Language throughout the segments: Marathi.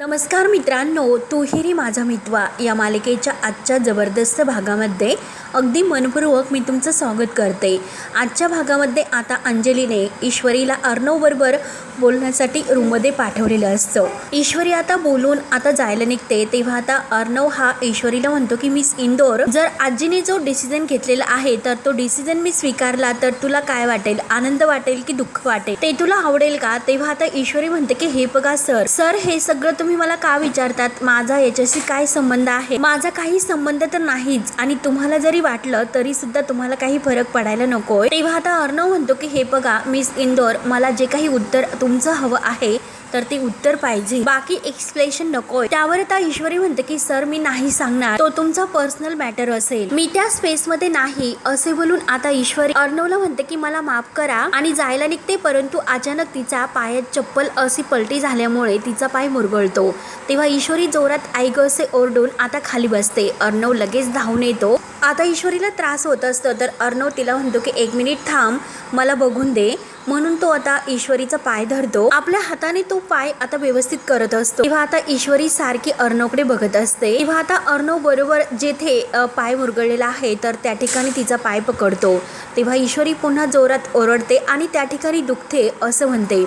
नमस्कार मित्रांनो तुहिरी माझा मितवा. या मालिकेच्या आजच्या जबरदस्त भागामध्ये अगदी मनपूर्वक मी तुमचं स्वागत करते. आजच्या भागामध्ये आता अंजलीने ईश्वरीला अर्णवबरोबर बोलण्यासाठी रूममध्ये पाठवलेलं असतं. ईश्वरी आता बोलून आता जायला निघते तेव्हा आता अर्णव हा ईश्वरीला म्हणतो की मिस इंदोर जर आजीने जो डिसिजन घेतलेला आहे तर तो डिसिजन मी स्वीकारला तर तुला काय वाटेल? आनंद वाटेल की दुःख वाटेल? ते तुला आवडेल का? तेव्हा आता ईश्वरी म्हणते की हे बघा सर. सर हे सगळं तुम्ही तुम्ही मला का विचारतात? माझा याच्याशी काय संबंध आहे? माझा काही संबंध तर नाहीच. आणि तुम्हाला जरी वाटलं तरी सुद्धा तुम्हाला काही फरक पडायला नकोय. तेव्हा आता अर्णव म्हणतो की हे बघा मिस इंदोर मला जे काही उत्तर तुमचं हवं आहे तर ते उत्तर पाहिजे. बाकी एक्सप्लेशन नकोय. त्यावर आता ईश्वरी म्हणते की सर मी नाही सांगणार. तो तुमचा पर्सनल मॅटर असेल. मी त्या स्पेस मध्ये नाही. असे बोलून आता ईश्वरी अर्णवला म्हणते की मला माफ करा. आणि जायला निघते परंतु अचानक तिचा पायात चप्पल अशी पलटी झाल्यामुळे तिचा पाय मुरगळतो. तेव्हा ईश्वरी जोरात आई असे ओरडून आता खाली बसते. अर्णव लगेच धावून येतो. आता ईश्वरीला त्रास होत असतो तर अर्णव तिला म्हणतो की एक मिनिट थांब. मला बघून दे. म्हणून तो आता ईश्वरीचा पाय धरतो. आपल्या हाताने तो पाय आता व्यवस्थित करत असतो. तेव्हा आता ईश्वरी सारखी अर्णवकडे बघत असते. तेव्हा आता अर्णव बरोबर जेथे पाय मुरगळलेला आहे तर त्या ठिकाणी तिचा पाय पकडतो. तेव्हा ईश्वरी पुन्हा जोरात ओरडते आणि त्या ठिकाणी दुखते असं म्हणते.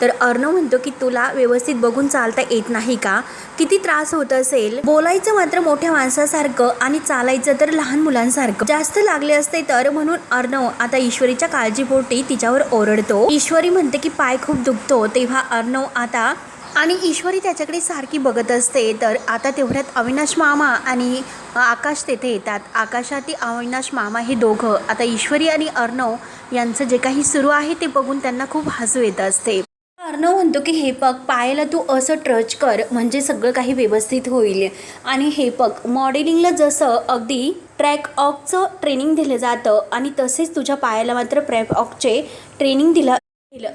तर अर्णव म्हणतो की तुला व्यवस्थित बघून चालता येत नाही का? किती त्रास होत असेल? बोलायचं मात्र मोठ्या माणसासारखं आणि चालायचं तर लहान मुलांसारखं. जास्त लागले असते तर म्हणून अर्णव आता ईश्वरीच्या काळजीपोटी तिच्यावर ओरडतो ईश्वरी म्हणते की पाय खूप दुखतो तेव्हा अर्णव आता आणि ईश्वरी त्याच्याकडे सारखी बघत असते. तर आता तेवढ्यात अविनाश मामा आणि आकाश तेथे येतात. आकाशाती अविनाश मामा हे दोघं. आता ईश्वरी आणि अर्णव यांचं जे काही सुरू आहे ते बघून त्यांना खूप हसू येत असते. अर्णव म्हणतो की हे पग पायाला तू असं ट्रच कर म्हणजे सगळं काही व्यवस्थित होईल. आणि हे पग मॉडेलिंगला जसं अगदी ट्रॅक ऑकचं ट्रेनिंग दिलं जातं आणि तसेच तुझ्या पायाला मात्र ट्रॅक ऑकचे ट्रेनिंग दिलं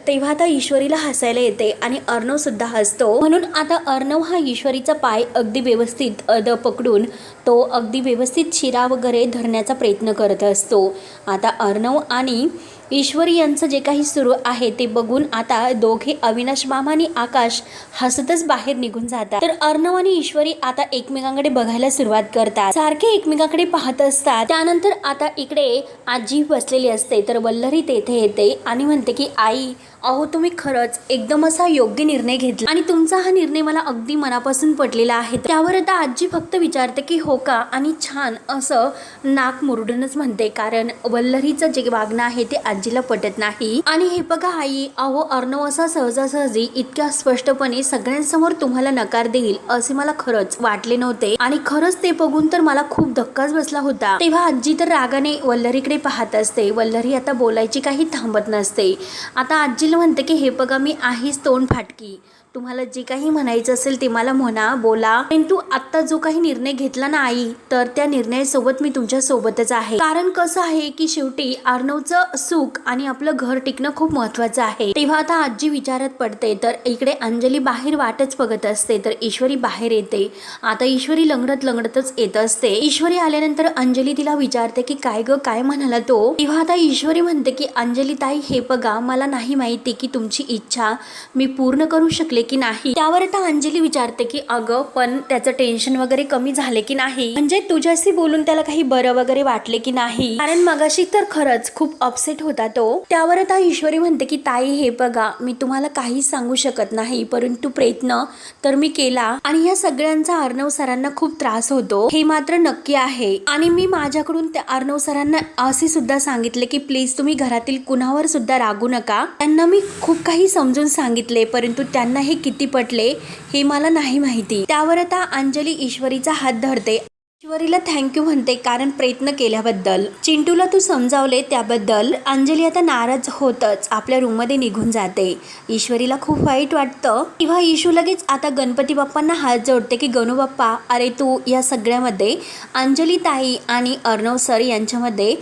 तेव्हा आता ईश्वरीला हसायला येते आणि अर्णव सुद्धा हसतो. म्हणून आता अर्णव हा ईश्वरीचा पाय अगदी व्यवस्थित अद पकडून तो अगदी व्यवस्थित शिरा वगैरे धरण्याचा प्रयत्न करत असतो. आता अर्णव आणि ईश्वरी यांचं जे काही सुरू आहे ते बघून आता दोघे अविनाश मामा आणि आकाश हसतच बाहेर निघून जातात. तर अर्णव आणि ईश्वरी आता एकमेकांकडे बघायला सुरुवात करतात. सारखे एकमेकांकडे पाहत असतात. त्यानंतर आता इकडे आजी बसलेली असते. तर वल्लरी तेथे येते आणि म्हणते की आई अहो तुम्ही खरंच एकदम असा योग्य निर्णय घेतला. आणि तुमचा हा निर्णय मला अगदी मनापासून पटलेला आहे. त्यावर आता आजी फक्त विचारते की हो का? आणि छान असं नाक मुरडूनच म्हणते. कारण वल्लरीचं जे वागणं आहे ते आजीला पटत नाही. आणि हे बघा आई अहो अर्णव असा सहजासहजी इतक्या स्पष्टपणे सगळ्यांसमोर तुम्हाला नकार देईल असे मला खरंच वाटले नव्हते. आणि खरंच ते बघून तर मला खूप धक्काच बसला होता. तेव्हा आजी तर रागाने वल्लरीकडे पाहत असते. वल्लरी आता बोलायची काही थांबत नसते. आता आजी आजीला म्हणते की हे बघा मी आहेच तोंड फाटकी. तुम्हाला जे काही म्हणायचं असेल ते मला म्हणा बोला. परंतु आता जो काही निर्णय घेतला ना आई तर त्या निर्णयासोबत मी तुमच्या सोबतच आहे. कारण कसं आहे की शेवटी अर्णवचं सुख आणि आपलं घर टिकणं खूप महत्वाचं आहे. तेव्हा आता आजी विचारात पडते तर इकडे अंजली बाहेर वाटच बघत असते तर ईश्वरी बाहेर येते. आता ईश्वरी लंगडत लंगडतच येत असते. ईश्वरी आल्यानंतर अंजली तिला विचारते की काय ग काय म्हणाला तो? तेव्हा आता ईश्वरी म्हणते की अंजली ताई हे बघा मला नाही माहिती की तुमची इच्छा मी पूर्ण करू शकले की नाही? त्यावर आता अंजली विचारते की अगं पण त्याचं टेन्शन वगैरे कमी झाले की नाही? म्हणजे तुझ्याशी बोलून त्याला काही बरं वगैरे वाटले की नाही? कारण मगाशी तर खरंच खूप अपसेट होता तो. त्यावर आता ईश्वरी म्हणते की ताई हे बघा मी तुम्हाला काही सांगू शकत नाही परंतु प्रयत्न तर मी केला आणि या सगळ्यांचा अर्णव सरांना खूप त्रास होतो. हे मात्र नक्की आहे. आणि मी माझ्याकडून त्या अर्णव सरांना असे सुद्धा सांगितले की प्लीज तुम्ही घरातील कुणावर सुद्धा रागू नका. त्यांना मी खूप काही समजून सांगितले परंतु त्यांना हे किती पटले हे मला नाही माहिती. त्यावर आता अंजली ईश्वरीचा हात धरते. ईश्वरीला थँक्यू म्हणते कारण प्रयत्न केल्याबद्दल. चिंटूला तू समजावले त्याबद्दल. अंजली आता नाराज होतच. आपल्या रूममध्ये निघून जाते. ईश्वरीला खूप वाईट वाटतं. तेव्हा ईशू लगेच आता गणपती बाप्पांना हात जोडते की गणू बाप्पा अरे तू या सगळ्यामध्ये अंजली ताई आणि अर्णव सर यांच्यामध्ये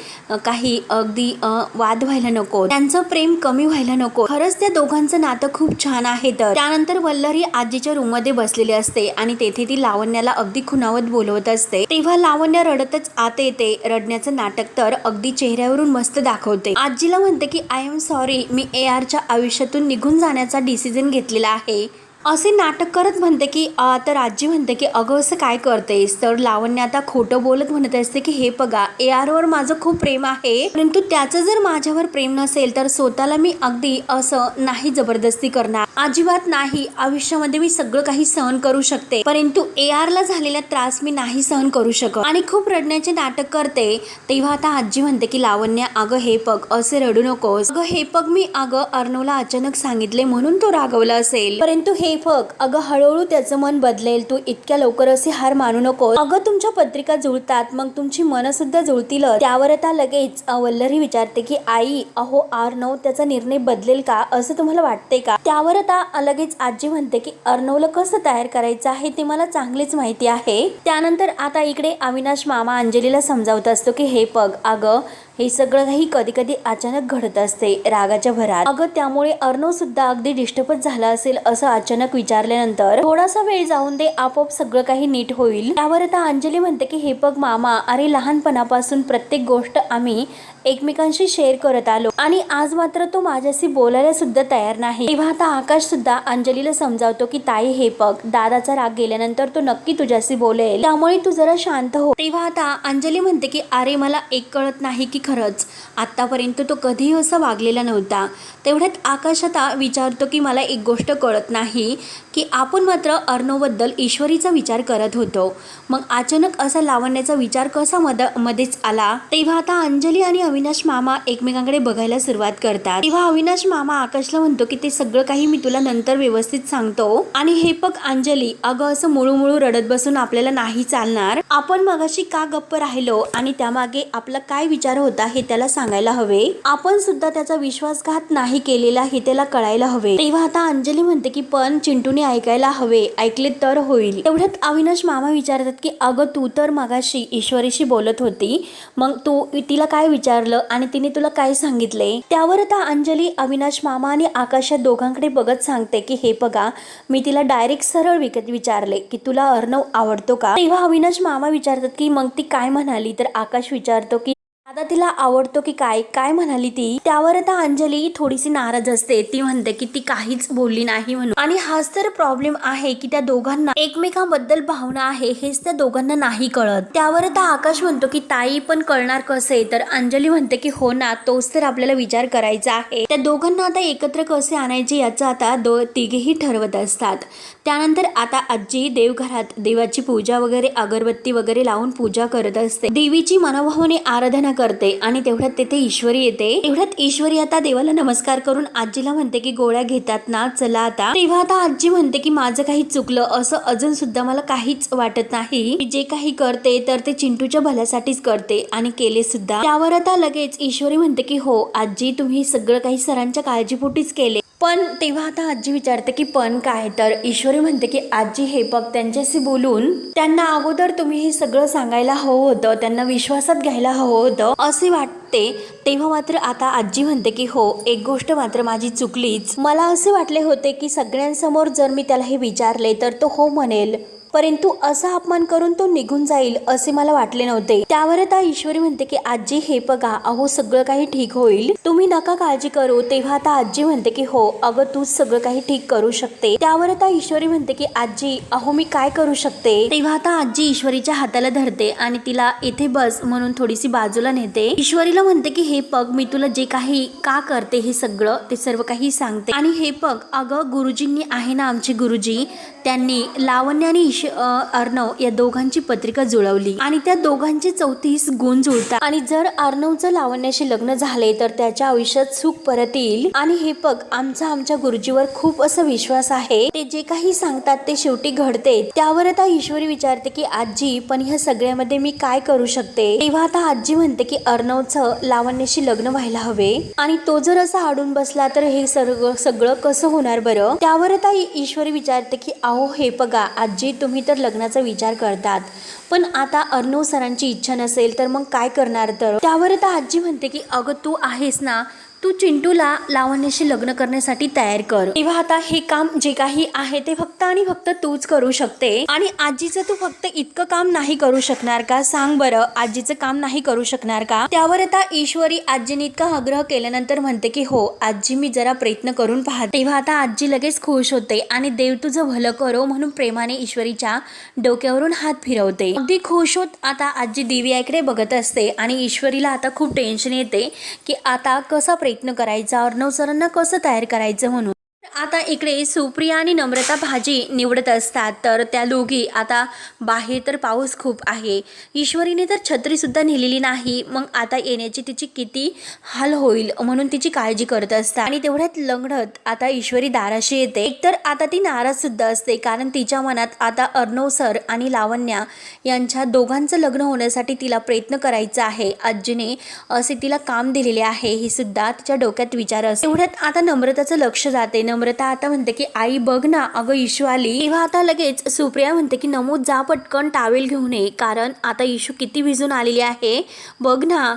काही अगदी वाद व्हायला नको. त्यांचं प्रेम कमी व्हायला नको. खरंच त्या दोघांचं नातं खूप छान आहे तर. त्यानंतर वल्लरी आजीच्या रूममध्ये बसलेली असते आणि तेथे ती लावण्याला अगदी खुणावत बोलवत असते. तेव्हा लावण्य रडतच आत येते. रडण्याचं नाटक तर अगदी चेहऱ्यावरून मस्त दाखवते. आजीला म्हणते की आय एम सॉरी मी ए आरच्या आयुष्यातून निघून जाण्याचा डिसिजन घेतलेला आहे. असे नाटक करत म्हणते की तर आजी म्हणते की अगं असं काय करतेस? तर लावण्य आता खोटं बोलत म्हणत असते की हे बघा ए आरवर माझं खूप प्रेम आहे. परंतु त्याचं जर माझ्यावर प्रेम नसेल तर स्वतःला मी अगदी असं नाही जबरदस्ती करणार. अजिबात नाही. आयुष्यामध्ये मी सगळं काही सहन करू शकते. परंतु ए आरला झालेला त्रास मी नाही सहन करू शकत. आणि खूप रडण्याचे नाटक करते. तेव्हा आता आजी म्हणते की लावण्य अगं हे पग असे रडू नकोस. अगं हे पग मी अगं अर्णवला अचानक सांगितले म्हणून तो रागवला असेल. परंतु हे पग अगं हळूहळू त्याचं मन बदलेल तू इतक्या लवकर असे हार मानू नको अगं तुमच्या पत्रिका जुळतात मग तुमची मन सुद्धा जुळतील. त्यावर आता लगेच वल्लरी विचारते की आई अहो अर्णव त्याचा निर्णय बदलेल का? असं तुम्हाला वाटते का? त्यावर आता लगेच आजी म्हणते की अर्णवला कसं तयार करायचं आहे ते मला चांगलीच माहिती आहे. त्यानंतर आता इकडे अविनाश मामा अंजलीला समजावत असतो की हे पग अगं हे सगळं काही कधी कधी अचानक घडत असते रागाच्या भरात. अगं त्यामुळे अर्णव सुद्धा अगदी डिस्टर्बच झाला असेल असं अचानक विचारल्यानंतर थोडासा वेळ जाऊन दे आपोआप सगळं काही नीट होईल. त्यावर आता अंजली म्हणते की हे बघ मामा अरे लहानपणापासून प्रत्येक गोष्ट आम्ही एकमेकांशी शेअर करत आलो आणि आज मात्र तो माझ्याशी बोलायला सुद्धा तयार नाही. तेव्हा आता आकाश सुद्धा अंजलीला समजावतो की ताई हे बघ दादाचा राग गेल्यानंतर तो नक्की तुझ्याशी बोलेल. त्यामुळे तू जरा शांत हो. तेव्हा आता अंजली म्हणते की अरे मला एक कळत नाही की खरंच. आत्तापर्यंत तो कधीही असं वागलेला नव्हता. तेवढ्यात आकाश आता विचारतो की मला एक गोष्ट कळत नाही. की आपण मात्र अर्णवबद्दल ईश्वरीचा विचार करत होतो. मग अचानक असा लावण्याचा विचार कसा मद मध्येच आला? तेव्हा आता अंजली आणि अविनाश मामा एकमेकांकडे बघायला सुरुवात करतात. तेव्हा अविनाश मामा आकाशला म्हणतो की ते सगळं काही मी तुला नंतर व्यवस्थित सांगतो. आणि हे बघ अंजली अगं असं मुळू मुळू रडत बसून आपल्याला नाही चालणार. आपण मगाशी का गप्प राहिलो? आणि त्यामागे आपला काय विचार होता हे त्याला सांगायला हवे. आपण सुद्धा त्याचा विश्वासघात नाही केलेला हे त्याला कळायला हवे. तेव्हा आता अंजली म्हणते की पण चिंटूने ऐकायला हवे ऐकले तर होईल. तेवढ्यात अविनाश मामा विचारतात की अगं तू तर मगाशी ईश्वरीशी बोलत होती. मग तू तिला काय विचारलं आणि तिने तुला काय सांगितले? त्यावर आता अंजली अविनाश मामा आणि आकाश या दोघांकडे बघत सांगते की हे बघा मी तिला डायरेक्ट सरळ विकत विचारले की तुला अर्णव आवडतो का? तेव्हा अविनाश मामा विचारतात की मग ती काय म्हणाली? तर आकाश विचारतो की आता तिला आवडतो की काय काय म्हणाली ती? त्यावर आता अंजली थोडीशी नाराज असते. ती म्हणते की ती काहीच बोलली नाही म्हणून. आणि हाच तर प्रॉब्लेम आहे की त्या दोघांना एकमेकांबद्दल भावना आहे हेच त्या दोघांना नाही कळत. त्यावर आता आकाश म्हणतो की ताई पण कळणार कसे? तर अंजली म्हणते की हो ना तोच तर आपल्याला विचार करायचा आहे. त्या दोघांना आता एकत्र कसे आणायचे याचं आता दो तिघेही ठरवत असतात. त्यानंतर आता आजी देवघरात देवाची पूजा वगैरे अगरबत्ती वगैरे लावून पूजा करत असते. देवीची मनोभावाने आराधना करते आणि तेवढ्यात तेथे ईश्वरी येते. तेवढ्यात ईश्वरी आता देवाला नमस्कार करून आजीला म्हणते की गोळ्या घेतात ना चला आता. तेव्हा आता आजी म्हणते की माझं काही चुकलं असं अजून सुद्धा मला काहीच वाटत नाही. जे काही करते तर ते चिंटूच्या भल्यासाठीच करते आणि केले सुद्धा. त्यावर आता लगेच ईश्वरी म्हणते की हो आजी तुम्ही सगळं काही सरांच्या काळजीपोटीच केले. पण तेव्हा आता आजी विचारते की पण काय? तर ईश्वरी म्हणते की आजी हे बघ त्यांच्याशी बोलून त्यांना अगोदर तुम्ही हे सगळं सांगायला हवं होतं त्यांना विश्वासात घ्यायला हवं होतं. असे वाटते. तेव्हा मात्र आता आजी म्हणते की हो एक गोष्ट मात्र माझी चुकलीच. मला असे वाटले होते की सगळ्यांसमोर जर मी त्याला हे विचारले तर तो हो म्हणेल. परंतु असा अपमान करून तो निघून जाईल असे मला वाटले नव्हते. त्यावर आता ईश्वरी म्हणते की आजी हे बघा अहो सगळं काही ठीक होईल. तुम्ही नका काळजी करू. तेव्हा आता आजी म्हणते की हो अगं तू सगळं काही ठीक करू शकते. त्यावर आता ईश्वरी म्हणते की आजी अहो मी काय करू शकते? तेव्हा आता आजी ईश्वरीच्या हाताला धरते आणि तिला इथे बस म्हणून थोडीशी बाजूला नेते. ईश्वरीला म्हणते की हे पग मी तुला जे काही का करते हे सगळं ते सर्व काही सांगते. आणि हे पग अगं गुरुजींनी आहे ना आमचे गुरुजी? त्यांनी लावण्य आणि ईश अर्णव या दोघांची पत्रिका जुळवली. आणि त्या दोघांचे चौतीस गुण जुळतात. आणि जर अर्णवचं लावण्याशी लग्न झाले तर त्याच्या आयुष्यात सुख परत येईल आणि हे बघ आमचा आमच्या गुरुजीवर खूप असा विश्वास आहे. ते जे काही सांगतात ते शेवटी घडते. त्यावर आता ईश्वरी विचारते की आजी पण ह्या सगळ्यामध्ये मी काय करू शकते? तेव्हा आता आजी म्हणते की अर्णवचं लावण्याशी लग्न व्हायला हवे. आणि तो जर असा अडून बसला तर हे सगळं सगळं कसं होणार बरं? त्यावर आता ईश्वरी विचारते की अहो हे बघा आजी तुम्ही तर लग्नाचा विचार करतात. पण आता अर्णव सरांची इच्छा नसेल तर मग काय करणार तर? त्यावर आता आजी म्हणते की अगं तू आहेस ना तू चिंटूला लावण्याशी लग्न करण्यासाठी तयार कर. तेव्हा आता हे काम जे काही आहे ते फक्त आणि फक्त तूच करू शकते. आणि आजीचं तू फक्त इतकं काम नाही करू शकणार का? सांग बरं आजीचं काम नाही करू शकणार का? त्यावर आता ईश्वरी आजीने इतका आग्रह केल्यानंतर म्हणते की हो आजी मी जरा प्रयत्न करून पाहते. तेव्हा आता आजी लगेच खुश होते आणि देव तुझं भलं करो म्हणून प्रेमाने ईश्वरीच्या डोक्यावरून हात फिरवते. अगदी खुश होत आता आजी दिव्याकडे बघत असते आणि ईश्वरीला आता खूप टेन्शन येते की आता कसा प्रयत्न करायचा अर्णव सरांना कसं तयार करायचं म्हणून. आता इकडे सुप्रिया आणि नम्रता भाजी निवडत असतात. तर त्या दोघी आता बाहेर तर पाऊस खूप आहे. ईश्वरीने तर छत्रीसुद्धा नेलेली नाही. मग आता येण्याची तिची किती हाल होईल म्हणून तिची काळजी करत असतात. आणि तेवढ्यात लंगडत आता ईश्वरी दाराशी येते. एकतर आता ती नाराजसुद्धा असते कारण तिच्या मनात आता अर्णव सर आणि लावण्या यांच्या दोघांचं लग्न होण्यासाठी तिला प्रयत्न करायचा आहे. आजीने असे तिला काम दिलेले आहे हे सुद्धा तिच्या डोक्यात विचार असते. तेवढ्यात आता नम्रताचं लक्ष जाते. नम्र नम्रता आता म्हणते की आई बघ ना अगं इशू आली तेव्हा आता लगेच सुप्रिया म्हणते की नमो जा पटकन टावेल घेऊन ये कारण आता इशू किती भिजून आलेली आहे. बघ ना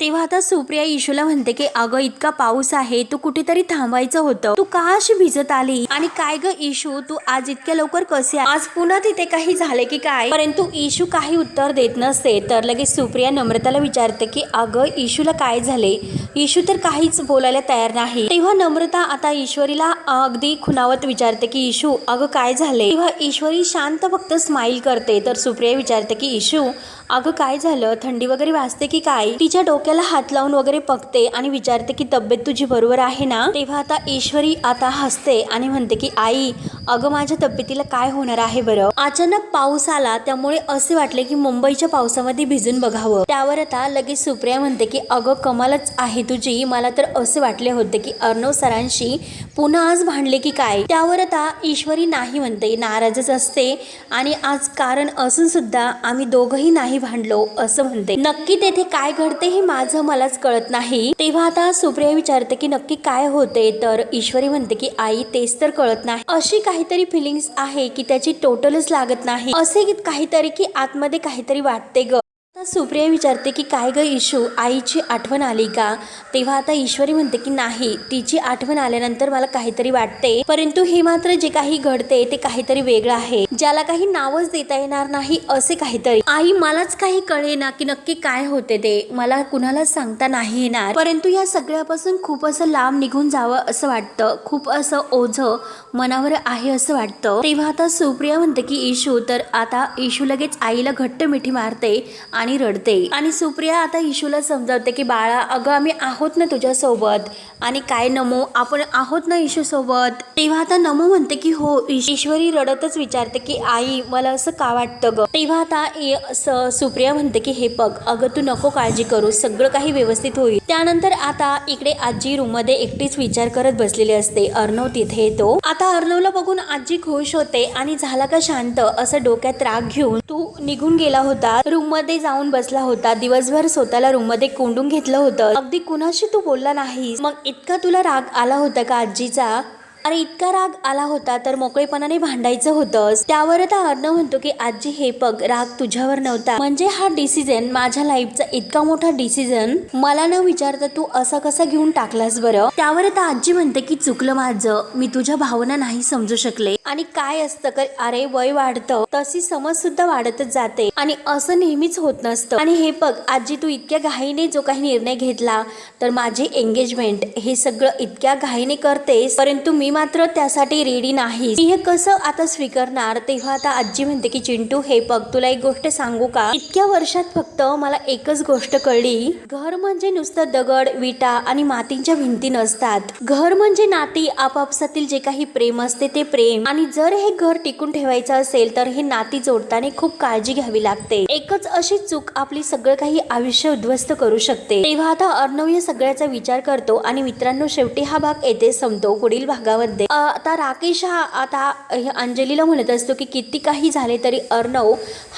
तेव्हा आता सुप्रिया इशूला म्हणते की अगं इतका पाऊस आहे तू कुठेतरी थांबायचं होतं. तू का अशी भिजत आली? आणि काय ग इशू तू आज इतक्या लवकर कसे आज पुन्हा तिथे काही झाले की काय? परंतु इशू काही उत्तर देत नसते. तर लगेच सुप्रिया नम्रताला विचारते की अगं इशूला काय झाले? इशू तर काहीच बोलायला तयार नाही. तेव्हा नम्रता आता ईश्वरीला अगदी खुनावत विचारते की इशू अगं काय झाले? तेव्हा ईश्वरी शांत फक्त स्माईल करते. तर सुप्रिया विचारते की इशू अगं काय झालं? थंडी वगैरे वाजते की काय? तिच्या डोक्याला हात लावून वगैरे बघते आणि विचारते की तब्येत तुझी बरोबर आहे ना? तेव्हा आता ईश्वरी आता हसते आणि म्हणते की आई अगं माझ्या तब्येतीला काय होणार आहे बरं? अचानक पाऊस आला त्यामुळे असे वाटले की मुंबईच्या पावसामध्ये भिजून बघावं. त्यावर आता लगेच सुप्रिया म्हणते की अगं कमालच आहे तुझी. मला तर असे वाटले होते की अर्णव सरांशी पुन्हा आज भांडले की काय? त्यावर आता ईश्वरी नाही म्हणते नाराजच असते. आणि आज कारण असून सुद्धा आम्ही दोघंही नाही भांडलो असं म्हणते. नक्की तेथे काय घडते हे माझं मलाच कळत नाही. तेव्हा आता सुप्रिया विचारते की नक्की काय होते? तर ईश्वरी म्हणते की आई तेच तर कळत नाही. अशी काहीतरी फिलिंग्स आहे की त्याची टोटलच लागत नाही. असे काहीतरी की आतमध्ये काहीतरी वाटते ग. आता सुप्रिया विचारते की काय ग इशू आईची आठवण आली का? तेव्हा आता ईश्वरी म्हणते की नाही तिची आठवण आल्यानंतर मला काहीतरी वाटते. परंतु हे मात्र जे काही घडते ते काहीतरी वेगळं आहे. ज्याला काही नावच देता येणार नाही असे काहीतरी. आई मलाच काही कळेना की नक्की काय होते ते. मला कुणालाच सांगता नाही येणार. परंतु या सगळ्यापासून खूप असं लांब निघून जावं असं वाटतं. खूप असं ओझं मनावर आहे असं वाटतं. तेव्हा आता सुप्रिया म्हणते की इशू तर आता इशू लगेच आईला घट्ट मिठी मारते आणि रडते. आणि सुप्रिया आता इशूला समजावते की बाळा अगं आम्ही आहोत ना तुझ्या सोबत आणि काय नमो आपण आहोत ना इशू सोबत तेव्हा आता नमो म्हणते की हो ईश्वरी रडतच विचारते की आई मला असं का वाटतं ग? तेव्हा आता सुप्रिया म्हणते की हे बघ अगं तू नको काळजी करू. सगळं काही व्यवस्थित होईल. त्यानंतर आता इकडे आजी रूममध्ये एकटीच विचार करत बसलेली असते. अर्णव तिथे येतो. आता अर्णवला बघून आजी खुश होते आणि झाला का शांत? असं डोक्यात राग घेऊन तू निघून गेला होता. रूममध्ये जाऊन बसला होता. दिवसभर स्वतःला रूममध्ये कोंडून घेतलं होतं. अगदी कुणाशी तू बोलला नाहीस? मग इतका तुला राग आला होता का आजीचा? अरे इतका राग आला होता तर मोकळेपणाने भांडायचं होतंस त्यावर आता अर्णव म्हणतो की आजी हे पग राग तुझ्यावर नव्हता. म्हणजे हा डिसिजन माझ्या लाईफचा इतका मोठा डिसिजन मला न विचारता तू असा कसा घेऊन टाकलास बरं? त्यावर आता आजी म्हणते की चुकलं माझं. मी तुझ्या भावना नाही समजू शकले. आणि काय असतं का अरे वय वाढतं. तशी समज सुद्धा वाढतच जाते. आणि असं नेहमीच होत नसतं. आणि हे बघ आजी तू इतक्या घाईने जो काही निर्णय घेतला तर माझी एंगेजमेंट हे सगळं इतक्या घाईने करतेस परंतु मी मात्र त्यासाठी रेडी नाही. मी हे कसं आता स्वीकारणार? तेव्हा आता आजी म्हणते की चिंटू हे बघ तुला एक गोष्ट सांगू का? इतक्या वर्षात फक्त मला एकच गोष्ट कळली. घर म्हणजे नुसतं दगड विटा आणि मातींच्या भिंती नसतात. घर म्हणजे नाती आपापसातील जे काही प्रेम असते ते प्रेम. आणि जर हे घर टिकून ठेवायचं असेल तर हे नाती जोडताना खूप काळजी घ्यावी लागते. एकच अशी चूक आपली सगळं काही आयुष्य उद्ध्वस्त करू शकते. तेव्हा आता अर्णव या सगळ्याचा विचार करतो आणि मित्रांनो शेवटी हा भाग येथे संपतो. पुढील भागावर अ, आता राकेश हा आता अंजलीला म्हणत असतो की किती काही झाले तरी अर्णव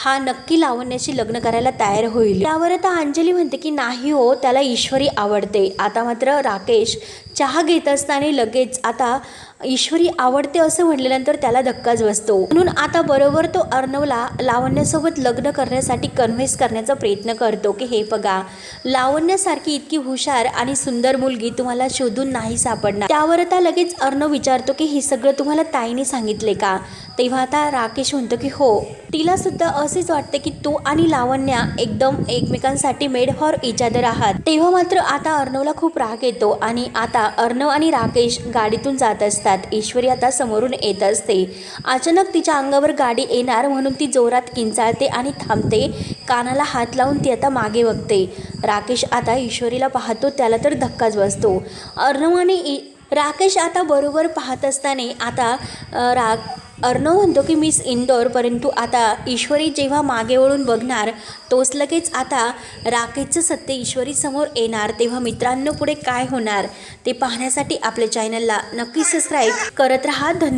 हा नक्की लावण्याशी लग्न करायला तयार होईल. त्यावर आता अंजली म्हणते की नाही हो त्याला ईश्वरी आवडते. आता मात्र राकेश चहा घेत असताना लगेच आता ईश्वरी आवडते असं म्हटल्यानंतर त्याला धक्काच बसतो. म्हणून आता बरोबर तो अर्णवला लावण्यासोबत लग्न करण्यासाठी कन्व्हिन्स करण्याचा प्रयत्न करतो की हे बघा लावण्यासारखी इतकी हुशार आणि सुंदर मुलगी तुम्हाला शोधून नाही सापडणार. त्यावर आता लगेच अर्णव विचारतो की हे सगळं तुम्हाला ताईने सांगितले का? तेव्हा आता राकेश म्हणतो की हो. तिला सुद्धा असेच वाटते की तू आणि लावण्या एकदम एकमेकांसाठी मेड फॉर इच अदर आहात. तेव्हा मात्र आता अर्णवला खूप राग येतो आणि आता अर्णव आणि राकेश गाडीतून जात असतात. ईश्वरी आता समोरून येत असते. अचानक तिच्या अंगावर गाडी येणार म्हणून ती जोरात किंचाळते आणि थांबते. कानाला हात लावून ती आता मागे बघते. राकेश आता ईश्वरीला पाहतो त्याला तर धक्काच बसतो. अर्णव आणि राकेश आता बरोबर पाहत असताना आता रा अर्णव म्हणतो की मिस इंदोर परंतु आता ईश्वरी जेव्हा मागे वळून बघणार तोच लगेच आता राकेशचं सत्य ईश्वरीसमोर येणार तेव्हा मित्रांनो पुढे काय होणार ते पाहण्यासाठी आपल्या चॅनलला नक्की सबस्क्राईब करत राहा. धन्यवाद.